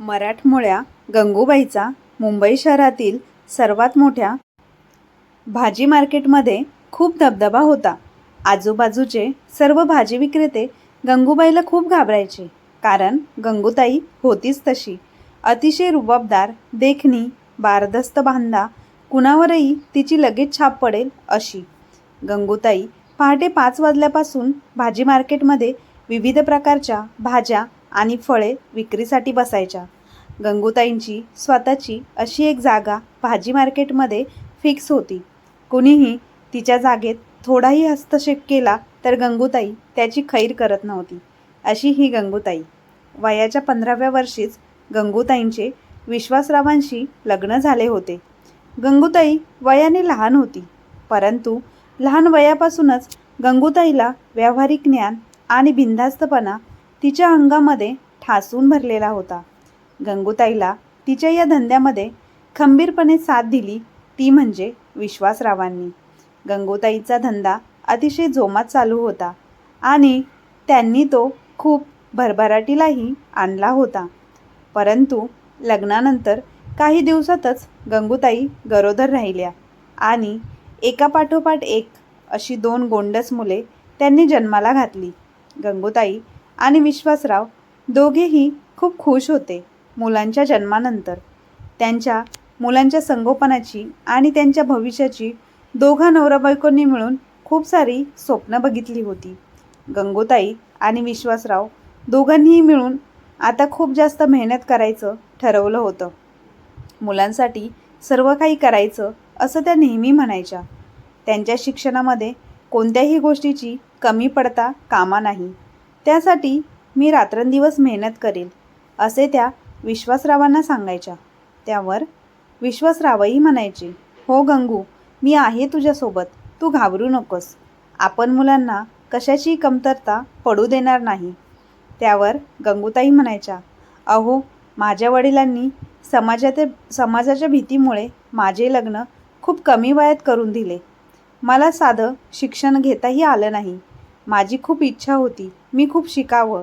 मराठमोळ्या गंगूबाईचा मुंबई शहरातील सर्वात मोठ्या भाजी मार्केटमध्ये खूप दबदबा होता. आजूबाजूचे सर्व भाजी विक्रेते गंगूबाईला खूप घाबरायचे. कारण गंगूताई होतीच तशी. अतिशय रुबाबदार देखणी बारदस्त बांधा कुणावरही तिची लगेच छाप पडेल अशी. गंगूताई पहाटे पाच वाजल्यापासून भाजी मार्केटमध्ये विविध प्रकारच्या भाज्या आणि फळे विक्रीसाठी बसायच्या. गंगूताईंची स्वतःची अशी एक जागा भाजी मार्केटमध्ये फिक्स होती. कुणीही तिच्या जागेत थोडाही हस्तक्षेप केला तर गंगूताई त्याची खैर करत नव्हती. अशी ही गंगूताई. वयाच्या पंधराव्या वर्षीच गंगूताईंचे विश्वासरावांशी लग्न झाले होते. गंगूताई वयाने लहान होती. परंतु लहान वयापासूनच गंगूताईला व्यावहारिक ज्ञान आणि बिनधास्तपणा तिच्या अंगामध्ये ठासून भरलेला होता. गंगूताईला तिच्या या धंद्यामध्ये खंबीरपणे साथ दिली ती म्हणजे विश्वासरावांनी. गंगूताईचा धंदा अतिशय जोमात चालू होता आणि त्यांनी तो खूप भरभराटीलाही आणला होता. परंतु लग्नानंतर काही दिवसातच गंगूताई गरोदर राहिल्या आणि एकापाठोपाठ एक अशी दोन गोंडस मुले त्यांनी जन्माला घातली. गंगूताई आणि विश्वासराव दोघेही खूप खुश होते मुलांच्या जन्मानंतर. त्यांच्या मुलांच्या संगोपनाची आणि त्यांच्या भविष्याची दोघा नवरा बायकोंनी मिळून खूप सारी स्वप्न बघितली होती. गंगोताई आणि विश्वासराव दोघांनीही मिळून आता खूप जास्त मेहनत करायचं ठरवलं होतं. मुलांसाठी सर्व काही करायचं असं त्या नेहमी म्हणायच्या. त्यांच्या शिक्षणामध्ये कोणत्याही गोष्टीची कमी पडता कामा नाही. त्यासाठी मी रात्रंदिवस मेहनत करेल असे त्या विश्वासरावांना सांगायच्या. त्यावर विश्वासरावही म्हणायचे हो गंगू मी आहे तुझ्यासोबत तू घाबरू नकोस. आपण मुलांना कशाची कमतरता पडू देणार नाही. त्यावर गंगूताई म्हणायच्या अहो माझ्या वडिलांनी समाजात समाजाच्या भीतीमुळे माझे लग्न खूप कमी वयात करून दिले. मला साधं शिक्षण घेताही आलं नाही. माझी खूप इच्छा होती. मी खूप शिकावं.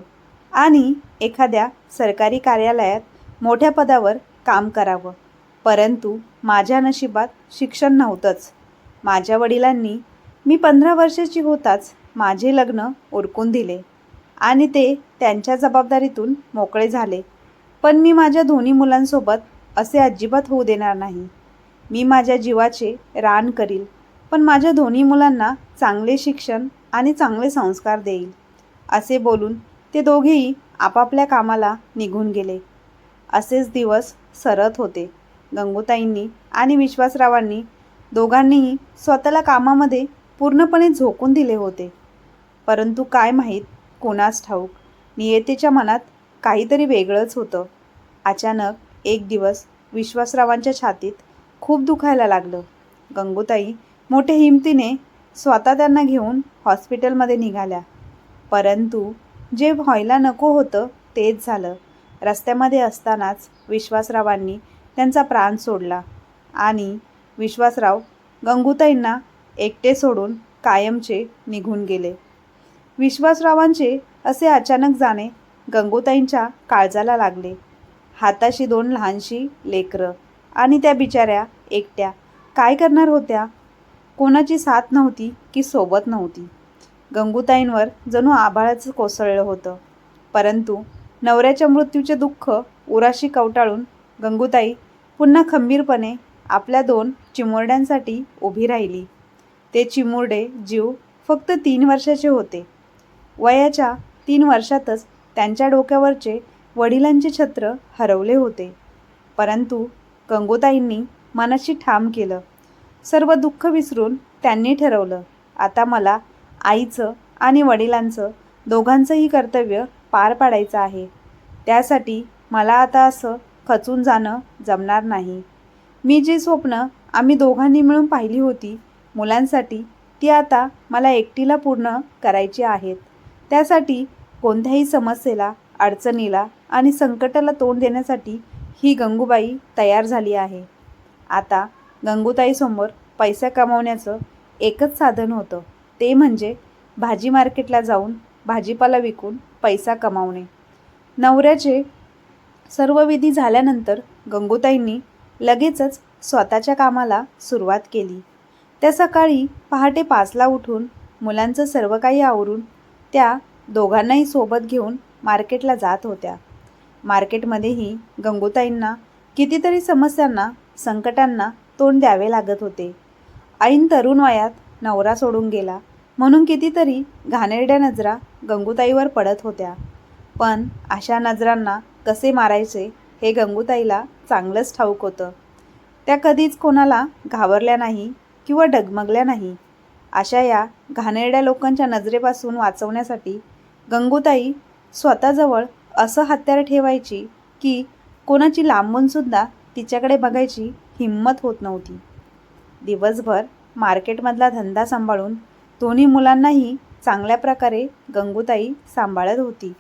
आणि एखाद्या सरकारी कार्यालयात मोठ्या पदावर काम करावं. परंतु माझ्या नशिबात शिक्षण नव्हतंच. माझ्या वडिलांनी मी पंधरा वर्षाची होताच माझे लग्न उरकून दिले. आणि ते त्यांच्या जबाबदारीतून मोकळे झाले. पण मी माझ्या दोन्ही मुलांसोबत असे अजिबात होऊ देणार नाही. मी माझ्या जीवाचे रान करील. पण माझ्या दोन्ही मुलांना चांगले शिक्षण आणि चांगले संस्कार देईल. असे बोलून ते दोघेही आपापल्या कामाला निघून गेले. असेच दिवस सरत होते. गंगूताईंनी आणि विश्वासरावांनी दोघांनीही स्वतःला कामामध्ये पूर्णपणे झोकून दिले होते. परंतु काय माहीत कोणास ठाऊक नियतेच्या मनात काहीतरी वेगळंच होतं. अचानक एक दिवस विश्वासरावांच्या छातीत खूप दुखायला लागलं. गंगूताई मोठ्या हिमतीने स्वतः त्यांना घेऊन हॉस्पिटलमध्ये निघाल्या. परंतु जे व्हायला नको होतं तेच झालं. रस्त्यामध्ये असतानाच विश्वासरावांनी त्यांचा प्राण सोडला आणि विश्वासराव गंगूताईंना एकटे सोडून कायमचे निघून गेले. विश्वासरावांचे असे अचानक जाणे गंगूताईंच्या काळजाला लागले. हाताशी दोन लहानशी लेकरं आणि त्या बिचाऱ्या एकट्या. काय करणार होत्या? कोणाची साथ नव्हती की सोबत नव्हती. गंगूताईंवर जणू आभाळाचं कोसळलं होतं. परंतु नवऱ्याच्या मृत्यूचे दुःख उराशी कवटाळून गंगूताई पुन्हा खंबीरपणे आपल्या दोन चिमुरड्यांसाठी उभी राहिली. ते चिमुरडे जीव फक्त तीन वर्षाचे होते. वयाच्या तीन वर्षातच त्यांच्या डोक्यावरचे वडिलांचे छत्र हरवले होते. परंतु गंगूताईंनी मनाशी ठाम केलं. सर्व दुःख विसरून त्यांनी ठरवलं. आता मला आईचं आणि वडिलांचं दोघांचंही कर्तव्य पार पाडायचं आहे. त्यासाठी मला आता असं खचून जाणं जमणार नाही. मी जी स्वप्न आम्ही दोघांनी मिळून पाहिली होती मुलांसाठी ती आता मला एकटीला पूर्ण करायची आहेत. त्यासाठी कोणत्याही समस्येला अडचणीला आणि संकटाला तोंड देण्यासाठी ही गंगूबाई तयार झाली आहे. आता गंगूताईसमोर पैसा कमावण्याचं एकच साधन होतं. ते म्हणजे भाजी मार्केटला जाऊन भाजीपाला विकून पैसा कमावणे. नवऱ्याचे सर्व विधी झाल्यानंतर गंगूताईंनी लगेचच स्वतःच्या कामाला सुरुवात केली. त्या सकाळी पहाटे पाचला उठून मुलांचं सर्व काही आवरून त्या दोघांनाही सोबत घेऊन मार्केटला जात होत्या. मार्केटमध्येही गंगूताईंना कितीतरी समस्यांना संकटांना तोंड द्यावे लागत होते. ऐन तरुण वयात नवरा सोडून गेला. म्हणून कितीतरी घाणेरड्या नजरा गंगूताईवर पडत होत्या. पण अशा नजरांना कसे मारायचे हे गंगूताईला चांगलंच ठाऊक होतं. त्या कधीच कोणाला घाबरल्या नाही किंवा डगमगल्या नाही. अशा या घाणेरड्या लोकांच्या नजरेपासून वाचवण्यासाठी गंगूताई स्वतःजवळ असं हत्यार ठेवायची की कोणाची लांबूनसुद्धा तिच्याकडे बघायची हिंमत होत नव्हती. दिवसभर मार्केटमधला धंदा सांभाळून दोन्ही मुलांनाही चांगल्या प्रकारे गंगूताई सांभाळत होती.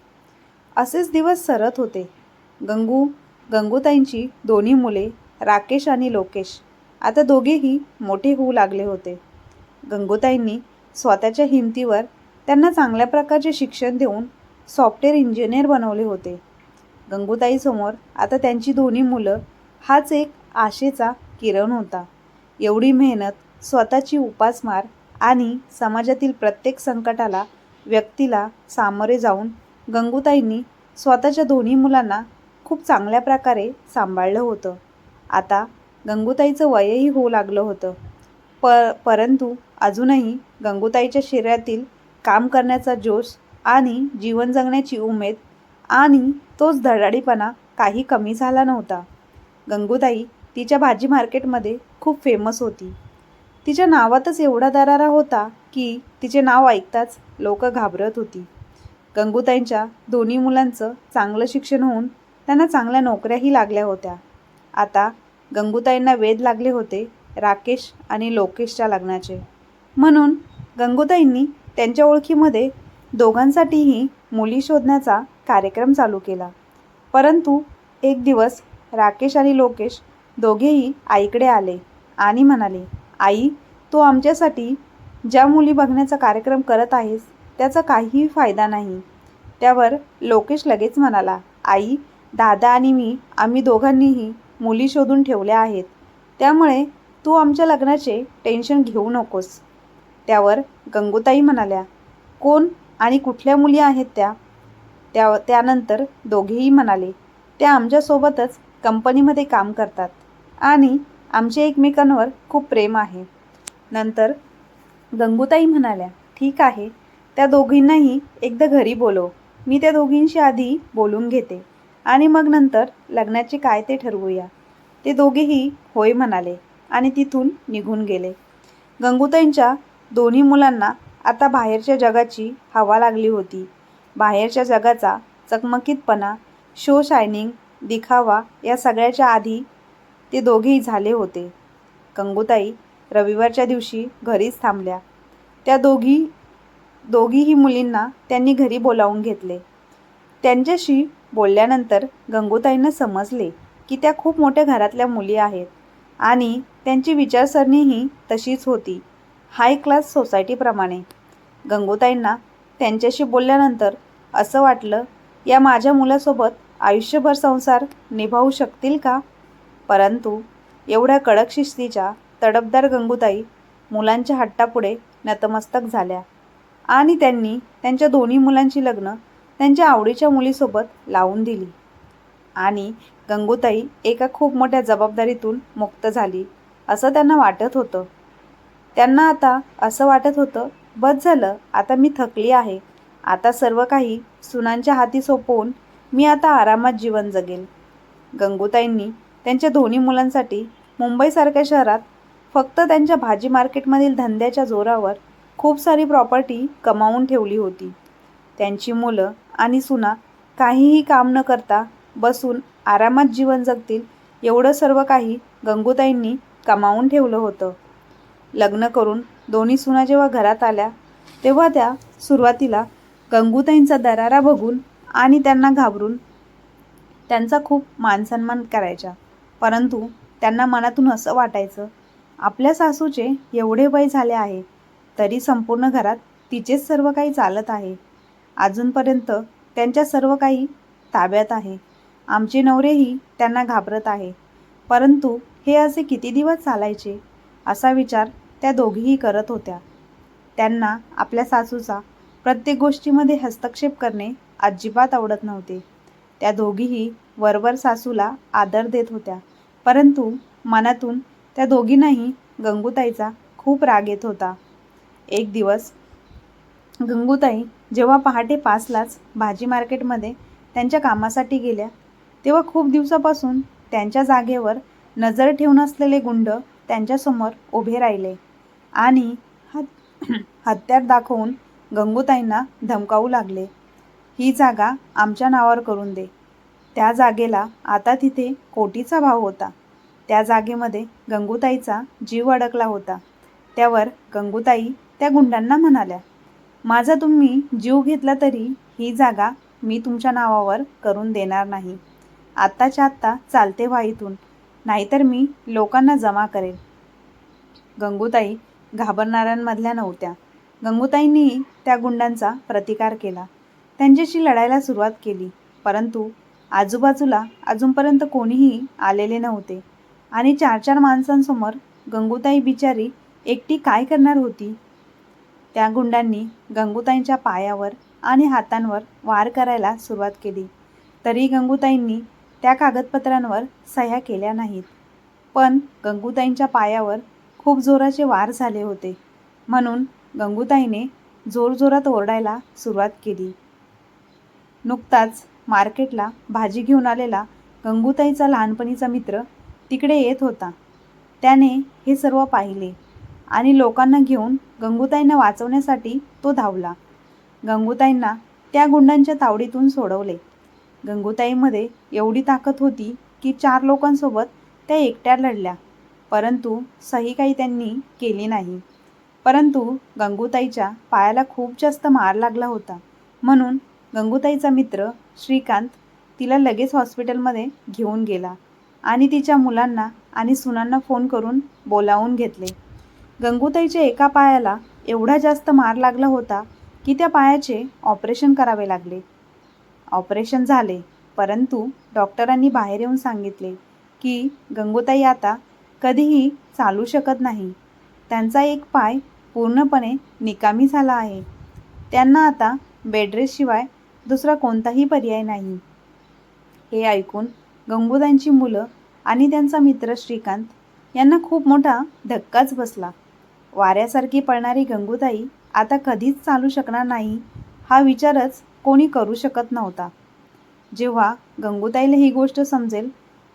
असेच दिवस सरत होते. गंगू गंगूताईंची दोन्ही मुले राकेश आणि लोकेश आता दोघेही मोठे होऊ लागले होते. गंगूताईंनी स्वतःच्या हिमतीवर त्यांना चांगल्या प्रकारचे शिक्षण देऊन सॉफ्टवेअर इंजिनियर बनवले होते. गंगूताईसमोर आता त्यांची दोन्ही मुलं हाच एक आशेचा किरण होता. एवढी मेहनत स्वतःची उपासमार आणि समाजातील प्रत्येक संकटाला व्यक्तीला सामोरे जाऊन गंगूताईंनी स्वतःच्या दोन्ही मुलांना खूप चांगल्या प्रकारे सांभाळलं होतं. आता गंगूताईचं वयही होऊ लागलं होतं. प परंतु अजूनही गंगूताईच्या शरीरातील काम करण्याचा जोश आणि जीवन जगण्याची उमेद आणि तोच धडाडीपणा काही कमी झाला नव्हता. गंगूताई तिच्या भाजी मार्केटमध्ये खूप फेमस होती. तिच्या नावातच एवढा दरारा होता की तिचे नाव ऐकताच लोक घाबरत होती. गंगूताईंच्या दोन्ही मुलांचं चांगलं शिक्षण होऊन त्यांना चांगल्या नोकऱ्याही लागल्या होत्या. आता गंगूताईंना वेध लागले होते राकेश आणि लोकेशच्या लग्नाचे. म्हणून गंगूताईंनी त्यांच्या ओळखीमध्ये दोघांसाठीही मुली शोधण्याचा कार्यक्रम चालू केला. परंतु एक दिवस राकेश आणि लोकेश दोघेही आईकडे आले आणि म्हणाले आई तू आमच्यासाठी ज्या मुली बघण्याचा कार्यक्रम करत आहेस त्याचा काहीही फायदा नाही. त्यावर लोकेश लगेच म्हणाला आई दादा आणि मी आम्ही दोघांनीही मुली शोधून ठेवल्या आहेत. त्यामुळे तू आमच्या लग्नाचे टेन्शन घेऊ नकोस. त्यावर गंगुताई म्हणाल्या कोण आणि कुठल्या मुली आहेत त्या? त्या त्यानंतर दोघेही म्हणाले त्या आमच्यासोबतच कंपनीमध्ये काम करतात. आणि आमचे एकमेकांवर खूप प्रेम आहे. नंतर गंगूताई म्हणाल्या ठीक आहे त्या दोघींनाही एकदा घरी बोलव. मी त्या दोघींशी आधी बोलून घेते. आणि मग नंतर लग्नाचे काय ते ठरवूया. ते दोघेही होय म्हणाले आणि तिथून निघून गेले. गंगूताईंच्या दोन्ही मुलांना आता बाहेरच्या जगाची हवा लागली होती. बाहेरच्या जगाचा चकमकीतपणा शो शायनिंग दिखावा या सगळ्याच्या आधी ते दोघेही झाले होते. गंगूताई रविवारच्या दिवशी घरीच थांबल्या. त्या दोघी दोघीही मुलींना त्यांनी घरी बोलावून घेतले. त्यांच्याशी बोलल्यानंतर गंगूताईंना समजले की त्या खूप मोठ्या घरातल्या मुली आहेत आणि त्यांची विचारसरणीही तशीच होती हाय क्लास सोसायटीप्रमाणे. गंगूताईंना त्यांच्याशी बोलल्यानंतर असं वाटलं या माझ्या मुलासोबत आयुष्यभर संसार निभावू शकतील का? परंतु एवढ्या कडक शिस्तीच्या तडफदार गंगूताई मुलांच्या हट्टापुढे नतमस्तक झाल्या. आणि त्यांनी त्यांच्या दोन्ही मुलांची लग्न त्यांच्या आवडीच्या मुलीसोबत लावून दिली. आणि गंगूताई एका खूप मोठ्या जबाबदारीतून मुक्त झाली असं त्यांना वाटत होतं. त्यांना आता असं वाटत होतं बस झालं आता मी थकली आहे. आता सर्व काही सुनांच्या हाती सोपवून मी आता आरामात जीवन जगेल गंगूताईंनी त्यांच्या दोन्ही मुलांसाठी मुंबईसारख्या शहरात फक्त त्यांच्या भाजी मार्केटमधील धंद्याच्या जोरावर खूप सारी प्रॉपर्टी कमावून ठेवली होती. त्यांची मुलं आणि सुना काहीही काम न करता बसून आरामात जीवन जगतील एवढं सर्व काही गंगूताईंनी कमावून ठेवलं होतं. लग्न करून दोन्ही सुना जेव्हा घरात आल्या तेव्हा त्या सुरुवातीला गंगूताईंचा दरारा बघून आणि त्यांना घाबरून त्यांचा खूप मानसन्मान करायच्या. परंतु त्यांना मनातून असं वाटायचं आपल्या सासूचे एवढे वय झाले आहे तरी संपूर्ण घरात तिचेच सर्व काही चालत आहे. अजूनपर्यंत त्यांच्या सर्व काही ताब्यात आहे. आमचे नवरेही त्यांना घाबरत आहे. परंतु हे असे किती दिवस चालायचे? असा विचार त्या दोघीही करत होत्या. त्यांना आपल्या सासूचा प्रत्येक गोष्टीमध्ये हस्तक्षेप करणे अजिबात आवडत नव्हते. त्या दोघीही वरवर सासूला आदर देत होत्या. परंतु मनातून त्या दोघींनाही गंगूताईचा खूप राग येत होता. एक दिवस गंगूताई जेव्हा पहाटे पाचलाच भाजी मार्केटमध्ये त्यांच्या कामासाठी गेल्या तेव्हा खूप दिवसापासून त्यांच्या जागेवर नजर ठेवून असलेले गुंड त्यांच्यासमोर उभे राहिले आणि हत हत्यार दाखवून गंगूताईंना धमकावू लागले. ही जागा आमच्या नावावर करून दे. त्या जागेला आता तिथे कोटीचा भाव होता. त्या जागेमध्ये गंगूताईचा जीव अडकला होता. त्यावर गंगूताई त्या गुंडांना म्हणाल्या माझा तुम्ही जीव घेतला तरी ही जागा मी तुमच्या नावावर करून देणार नाही. आत्ताच्या आत्ता चालते व्हा इथून. नाहीतर मी लोकांना जमा करेल गंगूताई घाबरणाऱ्यांमधल्या नव्हत्या. गंगूताईंनी त्या गुंडांचा प्रतिकार केला. त्यांच्याशी लढायला सुरुवात केली परंतु आजूबाजूला अजूनपर्यंत कोणीही आलेले नव्हते. आणि चार चार माणसांसमोर गंगूताई बिचारी एकटी काय करणार होती? त्या गुंडांनी गंगूताईंच्या पायावर आणि हातांवर वार करायला सुरुवात केली. तरी गंगूताईंनी त्या कागदपत्रांवर सह्या केल्या नाहीत. पण गंगूताईंच्या पायावर खूप जोराचे वार झाले होते. म्हणून गंगूताईने जोरजोरात ओरडायला सुरुवात केली. नुकताच मार्केटला भाजी घेऊन आलेला गंगूताईचा लहानपणीचा मित्र तिकडे येत होता. त्याने हे सर्व पाहिले आणि लोकांना घेऊन गंगूताईंना वाचवण्यासाठी तो धावला. गंगूताईंना त्या गुंडांच्या तावडीतून सोडवले. गंगूताईमध्ये एवढी ताकद होती की चार लोकांसोबत त्या एकट्या लढल्या परंतु सही काही त्यांनी केली नाही. परंतु गंगूताईच्या पायाला खूप जास्त मार लागला होता. म्हणून गंगूताईचा मित्र श्रीकांत तिला लगेच हॉस्पिटलमध्ये घेऊन गेला आणि तिच्या मुलांना आणि सुनांना फोन करून बोलावून घेतले. गंगूताईच्या एका पायाला एवढा जास्त मार लागला होता की त्या पायाचे ऑपरेशन करावे लागले. ऑपरेशन झाले परंतु डॉक्टरांनी बाहेर येऊन सांगितले की गंगूताई आता कधीही चालू शकत नाही. त्यांचा एक पाय पूर्णपणे निकामी झाला आहे. त्यांना आता बेडरेसशिवाय दुसरा कोणताही पर्याय नाही. हे ऐकून गंगूताईंची मुलं आणि त्यांचा मित्र श्रीकांत यांना खूप मोठा धक्काच बसला. वाऱ्यासारखी पळणारी गंगूताई आता कधीच चालू शकणार नाही हा विचारच कोणी करू शकत नव्हता. जेव्हा गंगूताईला ही गोष्ट समजेल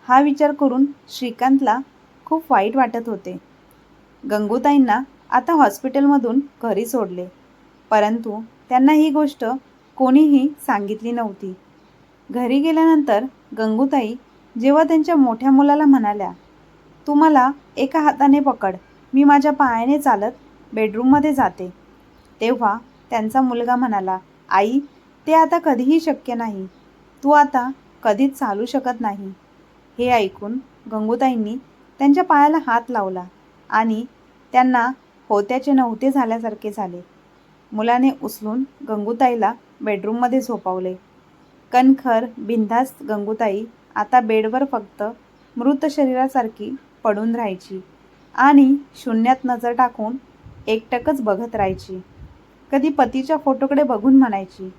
हा विचार करून श्रीकांतला खूप वाईट वाटत होते. गंगूताईंना आता हॉस्पिटलमधून घरी सोडले परंतु त्यांना ही गोष्ट कोणीही सांगितली नव्हती. घरी गेल्यानंतर गंगूताई जेव्हा त्यांच्या मोठ्या मुलाला म्हणाल्या तू मला एका हाताने पकड मी माझ्या पायाने चालत बेडरूममध्ये जाते. तेव्हा त्यांचा मुलगा म्हणाला आई ते आता कधीही शक्य नाही. तू आता कधीच चालू शकत नाही. हे ऐकून गंगूताईंनी त्यांच्या पायाला हात लावला आणि त्यांना होत्याचे नव्हते झाल्यासारखे झाले. मुलाने उचलून गंगूताईला बेडरूममध्ये झोपवले. कणखर बिनधास्त गंगूताई आता बेडवर फक्त मृत शरीरासारखी पडून राहायची आणि शून्यात नजर टाकून एकटकच बघत राहायची. कधी पतीच्या फोटोकडे बघून म्हणायची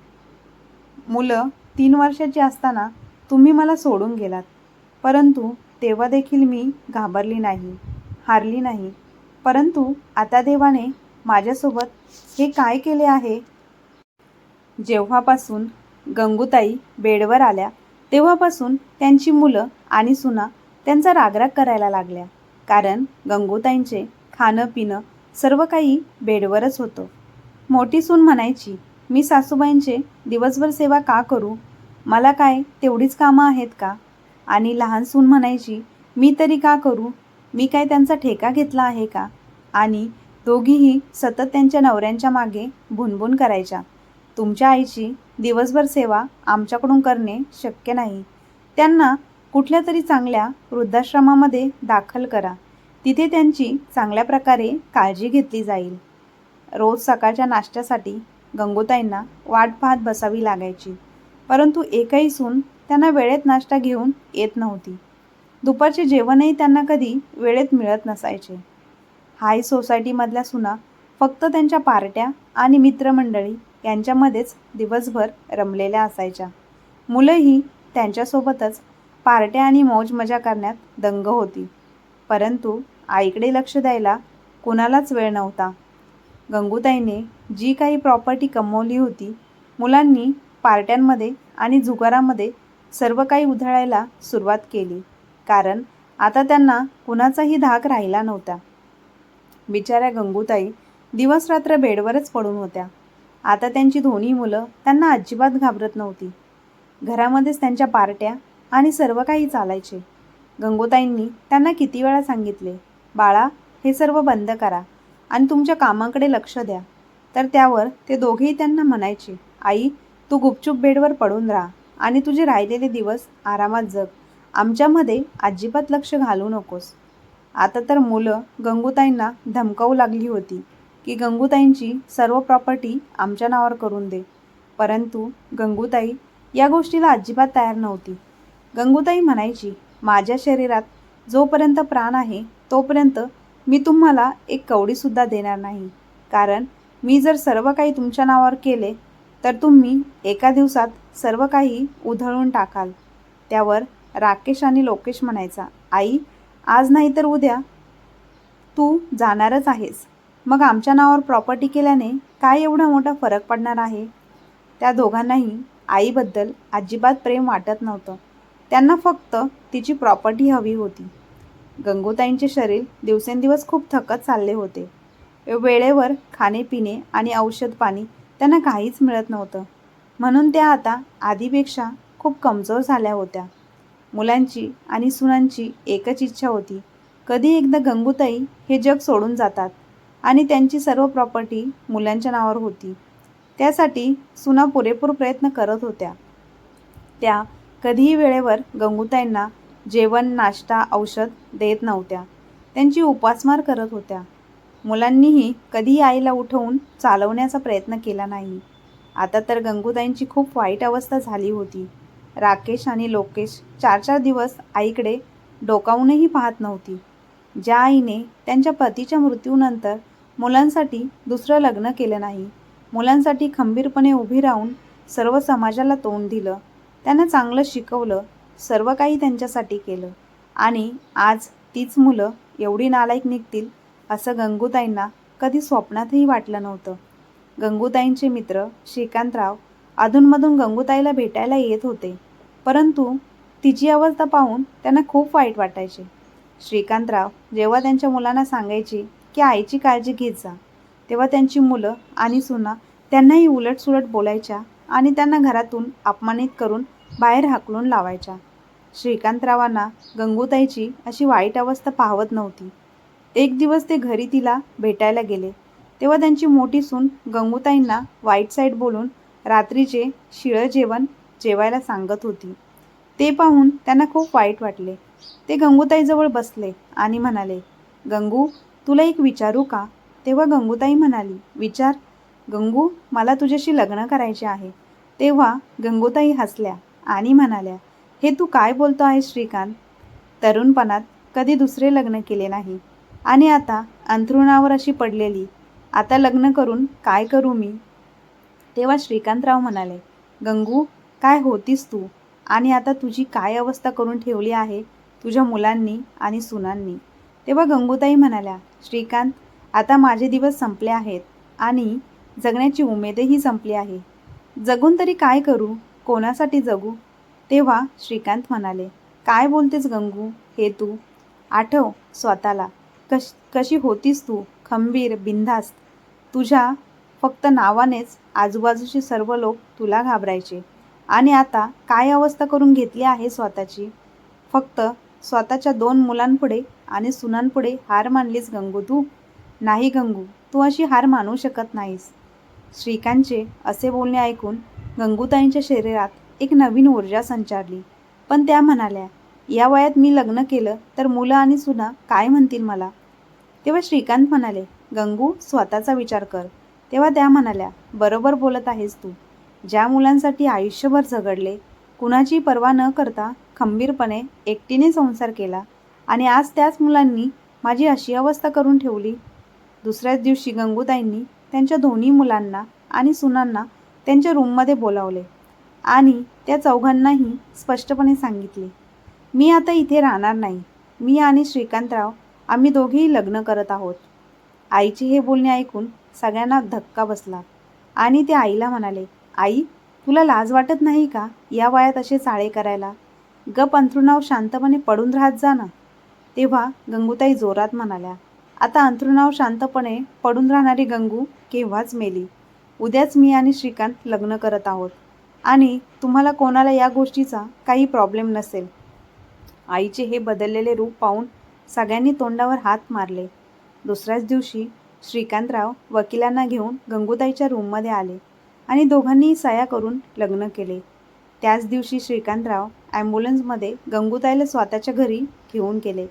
मुलं तीन वर्षाची असताना तुम्ही मला सोडून गेलात परंतु तेव्हा देखील मी घाबरली नाही हारली नाही. परंतु आता देवाने माझ्यासोबत हे काय केले आहे जेव्हापासून गंगूताई बेडवर आल्या तेव्हापासून त्यांची मुलं आणि सुना त्यांचा रागराग करायला लागल्या. कारण गंगूताईंचे खाणं पिणं सर्व काही बेडवरच होतं. मोठी सून म्हणायची मी सासूबाईंचे दिवसभर सेवा का करू? मला काय तेवढीच कामं आहेत का? आणि लहान सून म्हणायची मी तरी का करू? मी काय त्यांचा ठेका घेतला आहे का? आणि दोघीही सतत त्यांच्या नवऱ्यांच्या मागे भुनभुन करायच्या. तुमच्या आईची दिवसभर सेवा आमच्याकडून करणे शक्य नाही. त्यांना कुठल्या तरी चांगल्या वृद्धाश्रमामध्ये दाखल करा. तिथे त्यांची चांगल्या प्रकारे काळजी घेतली जाईल. रोज सकाळच्या नाश्त्यासाठी गंगोताईंना वाट पाहत बसावी लागायची. परंतु एकही सून त्यांना वेळेत नाश्ता घेऊन येत नव्हती. दुपारचे जेवणही त्यांना कधी वेळेत मिळत नसायचे. हाय सोसायटीमधल्या सुना फक्त त्यांच्या पार्ट्या आणि मित्रमंडळी यांच्यामध्येच दिवसभर रमलेल्या असायच्या. मुलंही त्यांच्यासोबतच पार्ट्या आणि मौज मजा करण्यात दंग होती. परंतु आईकडे लक्ष द्यायला कुणालाच वेळ नव्हता. गंगूताईने जी काही प्रॉपर्टी कमवली होती मुलांनी पार्ट्यांमध्ये आणि जुगारामध्ये सर्व काही उधळायला सुरुवात केली. कारण आता त्यांना कुणाचाही धाक राहिला नव्हता. बिचाऱ्या गंगूताई दिवसरात्र बेडवरच पडून होत्या. आता त्यांची दोन्ही मुलं त्यांना अजिबात घाबरत नव्हती. घरामध्येच त्यांच्या पार्ट्या आणि सर्व काही चालायचे. गंगोताईंनी त्यांना किती वेळा सांगितले बाळा हे सर्व बंद करा आणि तुमच्या कामाकडे लक्ष द्या. तर त्यावर ते दोघेही त्यांना म्हणायचे आई तू गुपचूप बेडवर पडून राहा आणि तुझे राहिलेले दिवस आरामात जग. आमच्यामध्ये अजिबात लक्ष घालू नकोस. आता तर मुलं गंगूताईंना धमकावू लागली होती. की गंगूताईंची सर्व प्रॉपर्टी आमच्या नावावर करून दे. परंतु गंगूताई या गोष्टीला अजिबात तयार नव्हती. गंगूताई म्हणायची माझ्या शरीरात जोपर्यंत प्राण आहे तोपर्यंत मी तुम्हाला एक कवडीसुद्धा देणार नाही. कारण मी जर सर्व काही तुमच्या नावावर केले तर तुम्ही एका दिवसात सर्व काही उधळून टाकाल. त्यावर राकेश आणि लोकेश म्हणायचा आई आज नाही तर उद्या. तू जाणारच आहेस. मग आमच्या नावावर प्रॉपर्टी केल्याने काय एवढा मोठा फरक पडणार आहे? त्या दोघांनाही आईबद्दल अजिबात प्रेम वाटत नव्हतं. त्यांना फक्त तिची प्रॉपर्टी हवी होती. गंगोताईंचे शरीर दिवसेंदिवस खूप थकत चालले होते. वेळेवर खाणेपिणे आणि औषध पाणी त्यांना काहीच मिळत नव्हतं. म्हणून त्या आता आधीपेक्षा खूप कमजोर झाल्या होत्या. मुलांची आणि सुनांची एकच इच्छा होती. कधी एकदा गंगूताई हे जग सोडून जातात. आणि त्यांची सर्व प्रॉपर्टी मुलांच्या नावावर होती. त्यासाठी सुना पुरेपूर प्रयत्न करत होत्या. त्या कधीही वेळेवर गंगूताईंना जेवण नाश्ता औषध देत नव्हत्या. त्यांची उपासमार करत होत्या. मुलांनीही कधीही आईला उठवून चालवण्याचा प्रयत्न केला नाही. आता तर गंगूताईंची खूप वाईट अवस्था झाली होती. राकेश आणि लोकेश चार चार दिवस आईकडे डोकावूनही पाहत नव्हती. ज्या आईने त्यांच्या पतीच्या मृत्यूनंतर मुलांसाठी दुसरं लग्न केलं नाही. मुलांसाठी खंबीरपणे उभी राहून सर्व समाजाला तोंड दिलं. त्यांना चांगलं शिकवलं. सर्व काही त्यांच्यासाठी केलं. आणि आज तीच मुलं एवढी नालायक निघतील असं गंगूताईंना कधी स्वप्नातही वाटलं नव्हतं. गंगूताईंचे मित्र श्रीकांतराव अधूनमधून गंगूताईला भेटायला येत होते. परंतु तिची अवस्था पाहून त्यांना खूप वाईट वाटायचे. श्रीकांतराव जेव्हा त्यांच्या मुलांना सांगायची की आईची काळजी घेत जा. तेव्हा त्यांची मुलं आणि सुना त्यांनाही उलटसुलट बोलायच्या आणि त्यांना घरातून अपमानित करून बाहेर हाकलून लावायच्या. श्रीकांतरावांना गंगूताईची अशी वाईट अवस्था पाहवत नव्हती. एक दिवस ते घरी तिला भेटायला गेले. तेव्हा त्यांची मोठी सून गंगूताईंना वाईट साईड बोलून रात्रीचे शिळं जेवण जेवायला सांगत होती. ते पाहून त्यांना खूप वाईट वाटले. ते गंगूताईजवळ बसले आणि म्हणाले गंगू तुला एक विचारू का? तेव्हा गंगूताई म्हणाली विचार. गंगू मला तुझ्याशी लग्न करायचे आहे. तेव्हा गंगूताई हसल्या आणि म्हणाल्या हे तू काय बोलतो आहेस श्रीकांत? तरुणपणात कधी दुसरे लग्न केले नाही. आणि आता अंथरुणावर अशी पडलेली. आता लग्न करून काय करू मी? तेव्हा श्रीकांतराव म्हणाले गंगू काय होतीस तू? आणि आता तुझी काय अवस्था करून ठेवली आहे? तुझ्या मुलांनी आणि सुनांनी. तेव्हा गंगूताई म्हणाल्या श्रीकांत आता माझे दिवस संपले आहेत आणि जगण्याची उमेदही संपली आहे. जगून तरी काय करू? कोणासाठी जगू? तेव्हा श्रीकांत म्हणाले काय बोलतेस गंगू? हे तू आठव स्वतःला. कश कशी होतीस तू? खंबीर बिंधास्त तुझ्या फक्त नावानेच आजूबाजूचे सर्व लोक तुला घाबरायचे. आणि आता काय अवस्था करून घेतली आहे स्वतःची? फक्त स्वतःच्या दोन मुलांपुढे आणि सुनांपुढे हार मानलीस गंगू तू? नाही गंगू तू अशी हार मानू शकत नाहीस. श्रीकांतचे असे बोलणे ऐकून गंगूताईंच्या शरीरात एक नवीन ऊर्जा संचारली. पण त्या म्हणाल्या या वयात मी लग्न केलं तर मुलं आणि सुना काय म्हणतील मला? तेव्हा श्रीकांत म्हणाले गंगू स्वतःचा विचार कर. तेव्हा त्या म्हणाल्या बरोबर बोलत आहेस तू. ज्या मुलांसाठी आयुष्यभर झगडले कुणाची पर्वा न करता खंबीरपणे एकटीने संसार केला आणि आज त्याच मुलांनी माझी अशी अवस्था करून ठेवली. दुसऱ्याच दिवशी गंगूताईंनी त्यांच्या दोन्ही मुलांना आणि सुनांना त्यांच्या रूममध्ये बोलावले आणि त्या चौघांनाही स्पष्टपणे सांगितले मी आता इथे राहणार नाही. मी आणि श्रीकांतराव आम्ही दोघेही लग्न करत आहोत. आईचे हे बोलणे ऐकून सगळ्यांना धक्का बसला आणि ते आईला म्हणाले आई तुला लाज वाटत नाही का या वयात असे चाळे करायला? गप अंथरुणावर शांतपणे पडून राहत जा ना. तेव्हा गंगूताई जोरात म्हणाल्या आता अंथरुणावर शांतपणे पडून राहणारी गंगू केव्हाच मेली? उद्याच मी आणि श्रीकांत लग्न करत आहोत. आणि तुम्हाला कोणाला या गोष्टीचा काही प्रॉब्लेम नसेल. आईचे हे बदललेले रूप पाहून सगळ्यांनी तोंडावर हात मारले. दुसऱ्याच दिवशी श्रीकांतराव वकिलांना घेऊन गंगूताईच्या रूममध्ये आले आणि दोघांनीही सया करून लग्न केले. त्याच दिवशी श्रीकांतराव ॲम्ब्युलन्समध्ये गंगूताईला स्वतःच्या घरी घेऊन गेले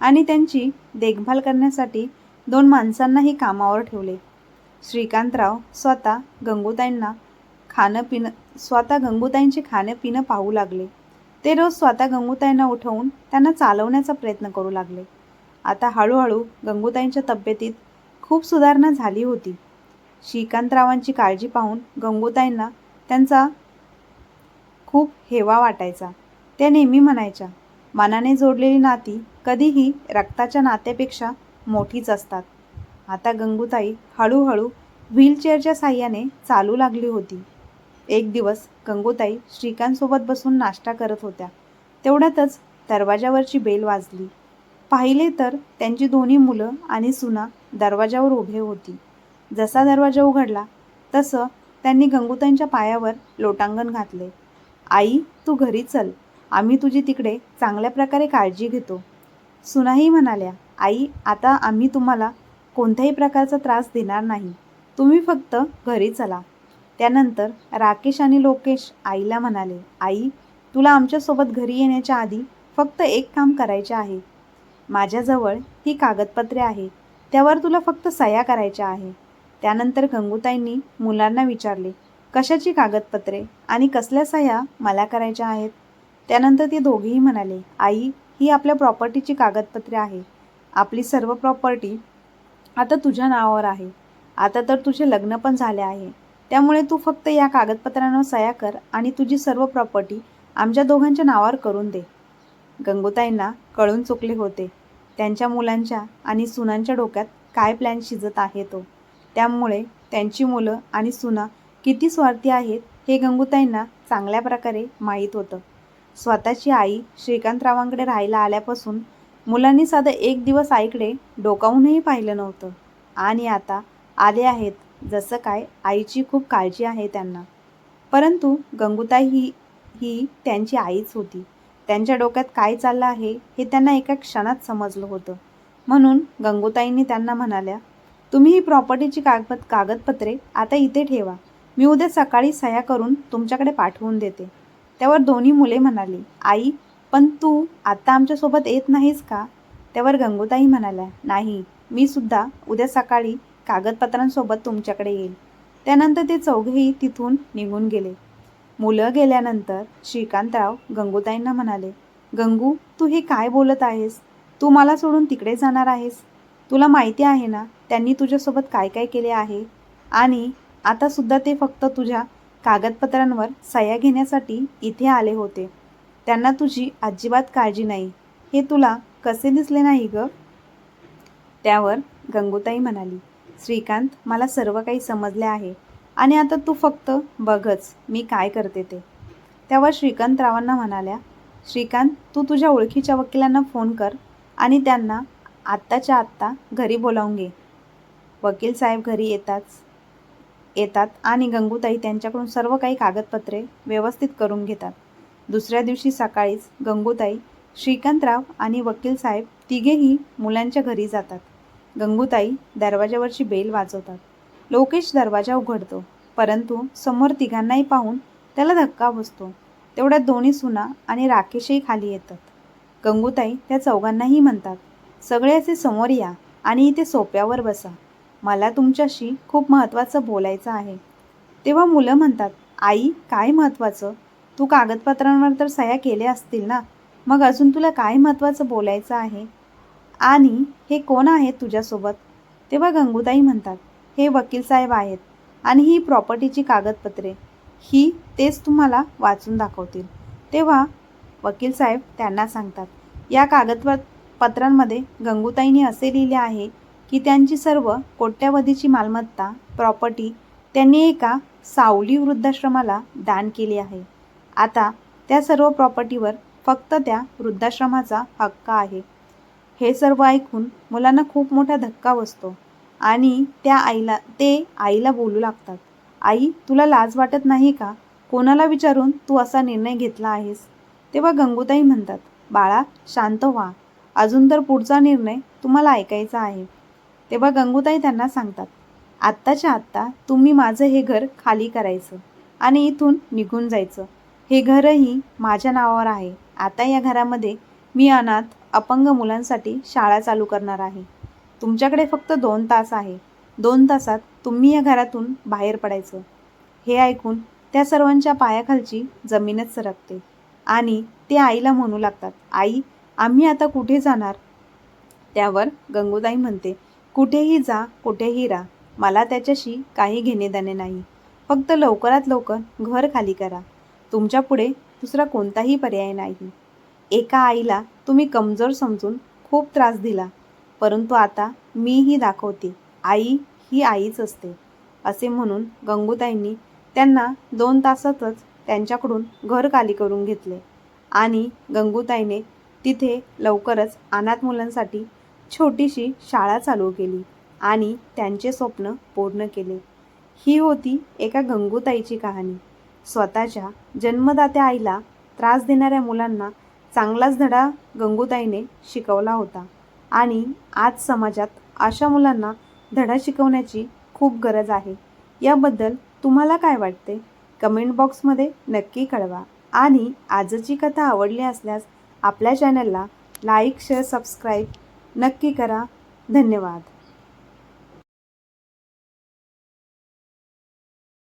आणि त्यांची देखभाल करण्यासाठी दोन माणसांनाही कामावर ठेवले. श्रीकांतराव स्वतः गंगूताईंना खाणं पिणं स्वतः गंगूताईंचे खाणं पिणं पाहू लागले. ते रोज स्वतः गंगूताईंना उठवून त्यांना चालवण्याचा प्रयत्न करू लागले. आता हळूहळू गंगूताईंच्या तब्येतीत खूप सुधारणा झाली होती. श्रीकांतरावांची काळजी पाहून गंगूताईंना त्यांचा खूप हेवा वाटायचा. त्या नेहमी म्हणायच्या मनाने जोडलेली नाती कधीही रक्ताच्या नात्यापेक्षा मोठीच असतात. आता गंगूताई हळूहळू व्हीलचेअरच्या साह्याने चालू लागली होती. एक दिवस गंगूताई श्रीकांतसोबत बसून नाश्ता करत होत्या. तेवढ्यातच दरवाजावरची बेल वाजली. पाहिले तर त्यांची दोन्ही मुलं आणि सुना दरवाजावर उभे होती. जसा दरवाजा उघडला तसं त्यांनी गंगूताईंच्या पायावर लोटांगण घातले. आई तू घरी चल. आम्ही तुझी तिकडे चांगल्या प्रकारे काळजी घेतो. सुनाही म्हणाल्या आई आता आम्ही तुम्हाला कोणत्याही प्रकारचा त्रास देणार नाही. तुम्ही फक्त घरी चला. त्यानंतर राकेश आणि लोकेश आईला म्हणाले आई तुला आमच्यासोबत घरी येण्याच्या आधी फक्त एक काम करायचे आहे. माझ्याजवळ ही कागदपत्रे आहे त्यावर तुला फक्त सह्या करायच्या आहे. त्यानंतर गंगूताईंनी मुलांना विचारले कशाची कागदपत्रे आणि कसल्या सह्या मला करायच्या आहेत? त्यानंतर ते दोघेही म्हणाले आई ही आपल्या प्रॉपर्टीची कागदपत्रे आहे. आपली सर्व प्रॉपर्टी आता तुझ्या नावावर आहे. आता तर तुझे लग्न पण झाले आहे. त्यामुळे तू फक्त या कागदपत्रांवर सया कर आणि तुझी सर्व प्रॉपर्टी आमच्या दोघांच्या नावावर करून दे. गंगूताईंना कळून चुकले होते. त्यांच्या मुलांच्या आणि सुनांच्या डोक्यात काय प्लॅन शिजत आहे तो? त्यामुळे त्यांची मुलं आणि सुना किती स्वार्थी आहेत हे गंगूताईंना चांगल्या प्रकारे माहीत होतं. स्वतःची आई श्रीकांतरावांकडे राहायला आल्यापासून मुलांनी साधं एक दिवस आईकडे डोकावूनही पाहिलं नव्हतं. आणि आता आले आहेत जसं काय आईची खूप काळजी आहे त्यांना. परंतु गंगूताई ही ही त्यांची आईच होती. त्यांच्या डोक्यात काय चाललं आहे हे त्यांना एका क्षणात समजलं होतं. म्हणून गंगुताईंनी त्यांना म्हणाल्या तुम्ही ही प्रॉपर्टीची कागद कागदपत्रे आता इथे ठेवा. मी उद्या सकाळी सह्या करून तुमच्याकडे पाठवून देते. त्यावर दोन्ही मुले म्हणाली आई पण तू आत्ता आमच्यासोबत येत नाहीस का? त्यावर गंगूताई म्हणाल्या नाही मी सुद्धा उद्या सकाळी कागदपत्रांसोबत तुमच्याकडे येईल. त्यानंतर ते चौघेही तिथून निघून गेले. मुलं गेल्यानंतर श्रीकांतराव गंगूताईंना म्हणाले गंगू तू हे काय बोलत आहेस? तू मला सोडून तिकडे जाणार आहेस? तुला माहिती आहे ना त्यांनी तुझ्यासोबत काय काय केले आहे? आणि आतासुद्धा ते फक्त तुझ्या कागदपत्रांवर सह्या घेण्यासाठी इथे आले होते. त्यांना तुझी अजिबात काळजी नाही. हे तुला कसे दिसले नाही ग? त्यावर गंगूताई म्हणाली श्रीकांत मला सर्व काही समजले आहे. आणि आता तू फक्त बघच मी काय करते ते. त्यावर श्रीकांतरावांना म्हणाल्या श्रीकांत तू तुझ्या ओळखीच्या वकिलांना फोन कर आणि त्यांना आत्ताच्या आत्ता घरी बोलावून घे. वकील साहेब घरी येताच येतात आणि गंगूताई त्यांच्याकडून सर्व काही कागदपत्रे व्यवस्थित करून घेतात. दुसऱ्या दिवशी सकाळीच गंगूताई श्रीकांतराव आणि वकील साहेब तिघेही मुलांच्या घरी जातात. गंगूताई दरवाजावरची बेल वाजवतात. लोकेश दरवाजा उघडतो परंतु समोर तिघांनाही पाहून त्याला धक्का बसतो. तेवढ्यात दोन्ही सुना आणि राकेशही खाली येतात. गंगूताई त्या चौघांनाही म्हणतात सगळे असे समोर या आणि इथे सोप्यावर बसा. मला तुमच्याशी खूप महत्त्वाचं बोलायचं आहे. तेव्हा मुलं म्हणतात आई काय महत्त्वाचं? तू कागदपत्रांवर तर सह्या केल्या असतील ना? मग अजून तुला काय महत्त्वाचं बोलायचं आहे? आणि हे कोण आहेत तुझ्यासोबत? तेव्हा गंगूताई म्हणतात हे वकील साहेब आहेत आणि ही प्रॉपर्टीची कागदपत्रे. ही तेच तुम्हाला वाचून दाखवतील. तेव्हा वकील साहेब त्यांना सांगतात या कागदप पत्रांमध्ये गंगूताईंनी असे लिहिले आहे की त्यांची सर्व कोट्यावधीची मालमत्ता प्रॉपर्टी त्यांनी एका सावली वृद्धाश्रमाला दान केली आहे. आता त्या सर्व प्रॉपर्टीवर फक्त त्या वृद्धाश्रमाचा हक्क आहे. हे सर्व ऐकून मुलांना खूप मोठा धक्का बसतो आणि त्या आईला ते आईला बोलू लागतात. आई तुला लाज वाटत नाही का? कोणाला विचारून तू असा निर्णय घेतला आहेस? तेव्हा गंगूताई म्हणतात बाळा शांत व्हा. अजून तर पुढचा निर्णय तुम्हाला ऐकायचा आहे. तेव्हा गंगूताई त्यांना सांगतात आत्ताच्या आत्ता तुम्ही माझं हे घर खाली करायचं आणि इथून निघून जायचं. हे घरही माझ्या नावावर आहे. आता या घरामध्ये मी अनाथ अपंग मुलांसाठी शाळा चालू करणार आहे. तुमच्याकडे फक्त दोन तास आहे. दोन तासात तुम्ही या घरातून बाहेर पडायचं. हे ऐकून त्या सर्वांच्या पायाखालची जमीनच सरकते आणि ते आईला म्हणू लागतात आई आम्ही आता कुठे जाणार? त्यावर गंगूताई म्हणते कुठेही जा कुठेही राहा. मला त्याच्याशी काही घेणेदेणे नाही. फक्त लवकरात लवकर घर खाली करा. तुमच्यापुढे दुसरा कोणताही पर्याय नाही. एका आईला तुम्ही कमजोर समजून खूप त्रास दिला. परंतु आता मीही दाखवते. आई ही आईच असते. असे म्हणून गंगूताईंनी त्यांना दोन तासातच त्यांच्याकडून घर खाली करून घेतले. आणि गंगूताईने तिथे लवकरच अनाथ मुलांसाठी छोटीशी शाळा चालू केली आणि त्यांचे स्वप्न पूर्ण केले. ही होती एका गंगूताईची कहाणी. स्वतःच्या जन्मदात्या आईला त्रास देणाऱ्या मुलांना चांगलाच धडा गंगूताईने शिकवला होता आणि आज समाजात अशा मुलांना धडा शिकवण्याची खूप गरज आहे. याबद्दल तुम्हाला काय वाटते? कमेंट बॉक्समध्ये नक्की कळवा आणि आजची कथा आवडली असल्यास आपल्या चॅनलला लाईक शेअर सबस्क्राईब नक्की करा. धन्यवाद.